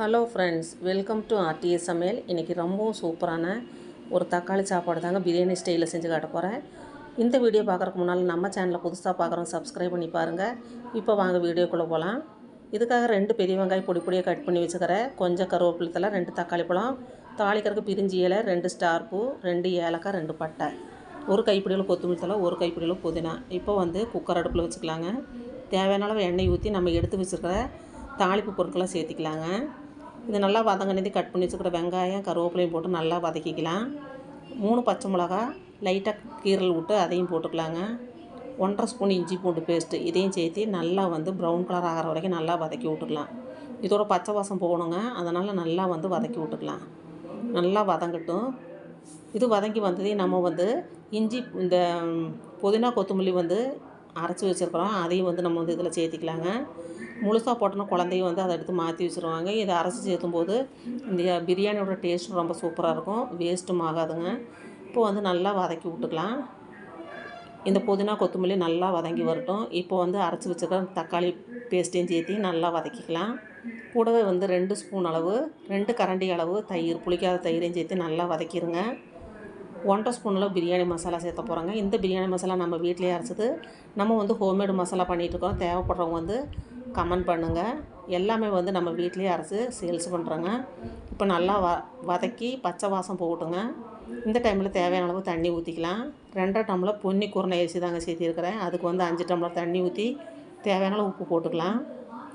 Hello friends welcome to RTS சமையல் இன்றைக்கி ரொம்பவும் சூப்பரான ஒரு தக்காளி சாப்பாடு தாங்க பிரியாணி ஸ்டைலில் செஞ்சு காட்ட போகிறேன் இந்த வீடியோ பார்க்குறக்கு முன்னால் நம்ம சேனலை புதுசாக பார்க்குறோம் சப்ஸ்கிரைப் பண்ணி பாருங்கள் இப்போ வாங்க வீடியோக்குள்ளே போகலாம் இதுக்காக ரெண்டு பெரிய வெங்காயம் பொடி பொடியாக கட் பண்ணி வச்சுக்கிறேன். கொஞ்சம் கருவேப்பிலை தலை ரெண்டு தக்காளி பழம் தாளிக்கிறதுக்கு பிரிஞ்சி இலை ரெண்டு ஸ்டார் பூ ரெண்டு ஏலக்காய் ரெண்டு பட்டை. ஒரு கைப்பிடியில் கொத்தமல்லி தலை ஒரு கைப்பிடியில் புதினா. இப்போ வந்து குக்கர் அடுப்பில் வச்சுக்கலாங்க. தேவையான அளவு எண்ணெய் ஊற்றி நம்ம எடுத்து வச்சுருக்கிற தாளிப்பு பொருட்களை சேர்த்திக்கலாங்க. இது நல்லா வதங்கினது கட் பண்ணி வச்சுக்கிற வெங்காயம் கருவேப்பிலையும் போட்டு நல்லா வதக்கிக்கலாம். மூணு பச்சை மிளகா லைட்டாக கீரல் விட்டு அதையும் போட்டுக்கலாங்க. ஒன்றரை ஸ்பூன் இஞ்சி பூண்டு பேஸ்ட்டு இதையும் சேர்த்து நல்லா வந்து ப்ரௌன் கலர் ஆகிற வரைக்கும் நல்லா வதக்கி விட்டுக்கலாம். இதோட பச்சை வாசம் போகணுங்க. அதனால் நல்லா வந்து வதக்கி விட்டுக்கலாம். நல்லா வதங்கட்டும். இது வதங்கி வந்ததையும் நம்ம வந்து இஞ்சி இந்த புதினா கொத்தமல்லி வந்து அரைச்சி வச்சுருக்குறோம். அதையும் வந்து நம்ம வந்து இதில் சேர்த்திக்கலாங்க. முழுசாக போட்டோன்னா குழந்தையும் வந்து அதை எடுத்து மாற்றி வச்சுருவாங்க. இதை அரைச்சி சேர்த்தும் போது இந்த பிரியாணியோட டேஸ்ட்டும் ரொம்ப சூப்பராக இருக்கும். வேஸ்ட்டும் ஆகாதுங்க. இப்போ வந்து நல்லா வதக்கி விட்டுக்கலாம். இந்த புதினா கொத்தமல்லி நல்லா வதங்கி வரட்டும். இப்போ வந்து அரைச்சி வச்சுருக்க தக்காளி பேஸ்ட்டையும் சேர்த்து நல்லா வதக்கிக்கலாம். கூடவே வந்து ரெண்டு ஸ்பூன் அளவு ரெண்டு கரண்டி அளவு தயிர் புளிக்காத தயிரையும் சேர்த்து நல்லா வதக்கிடுங்க ஒன்றரை ஸ்பூனில் பிரியாணி மசாலா சேர்த்த போகிறாங்க இந்த பிரியாணி மசாலா நம்ம வீட்டிலேயே அரைச்சது. நம்ம வந்து ஹோம்மேடு மசாலா பண்ணிகிட்ருக்கோம் தேவைப்படுறவங்க வந்து கமெண்ட் பண்ணுங்கள் எல்லாமே வந்து நம்ம வீட்டிலேயே அரைச்சி சேல்ஸ் பண்ணுறோங்க இப்போ நல்லா வ வதக்கி பச்சை வாசம் போகட்டுங்க. இந்த டைமில் தேவையான அளவு தண்ணி ஊற்றிக்கலாம் ரெண்டரை டம்ளர் பொன்னி குருணை அரிசி தாங்க சேர்த்திருக்கிறேன். அதுக்கு வந்து அஞ்சு டம்ளர் தண்ணி ஊற்றி தேவையான அளவு உப்பு போட்டுக்கலாம்.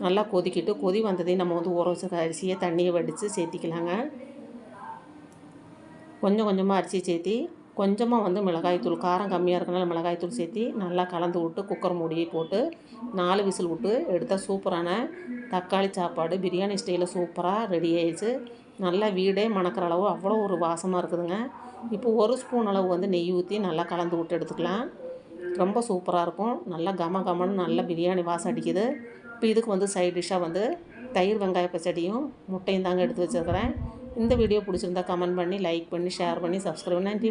நல்லா கொதிக்கிட்டு கொதி வந்ததையும் நம்ம வந்து ஊற வச்சுருக்க அரிசியை தண்ணியை வடித்து சேர்த்திக்கலாங்க. கொஞ்சம் கொஞ்சமாக அரிசி சேர்த்தி கொஞ்சமாக வந்து மிளகாய்த்தூள் காரம் கம்மியாக இருக்கனால மிளகாய்த்தூள் சேர்த்தி நல்லா கலந்து விட்டு குக்கர் மூடியை போட்டு நாலு விசில் விட்டு எடுத்தால் சூப்பரான தக்காளி சாப்பாடு பிரியாணி ஸ்டைலில் சூப்பராக ரெடி ஆயிடுச்சு. நல்லா வீடே மணக்கிற அளவு அவ்வளோ ஒரு வாசமாக இருக்குதுங்க. இப்போ ஒரு ஸ்பூன் அளவு வந்து நெய் ஊற்றி நல்லா கலந்து விட்டு எடுத்துக்கலாம். ரொம்ப சூப்பராக இருக்கும். நல்லா கம கமன்னு நல்லா பிரியாணி வாசம் அடிக்குது. இப்போ இதுக்கு வந்து சைட் டிஷ்ஷாக வந்து தயிர் வெங்காய பச்சடியும் முட்டையும் தாங்க எடுத்து வச்சுருக்கிறேன். இந்த வீடியோ பிடிச்சிருந்தா கமெண்ட் பண்ணி லைக் பண்ணி ஷேர் பண்ணி சப்ஸ்கிரைப் நன்றி.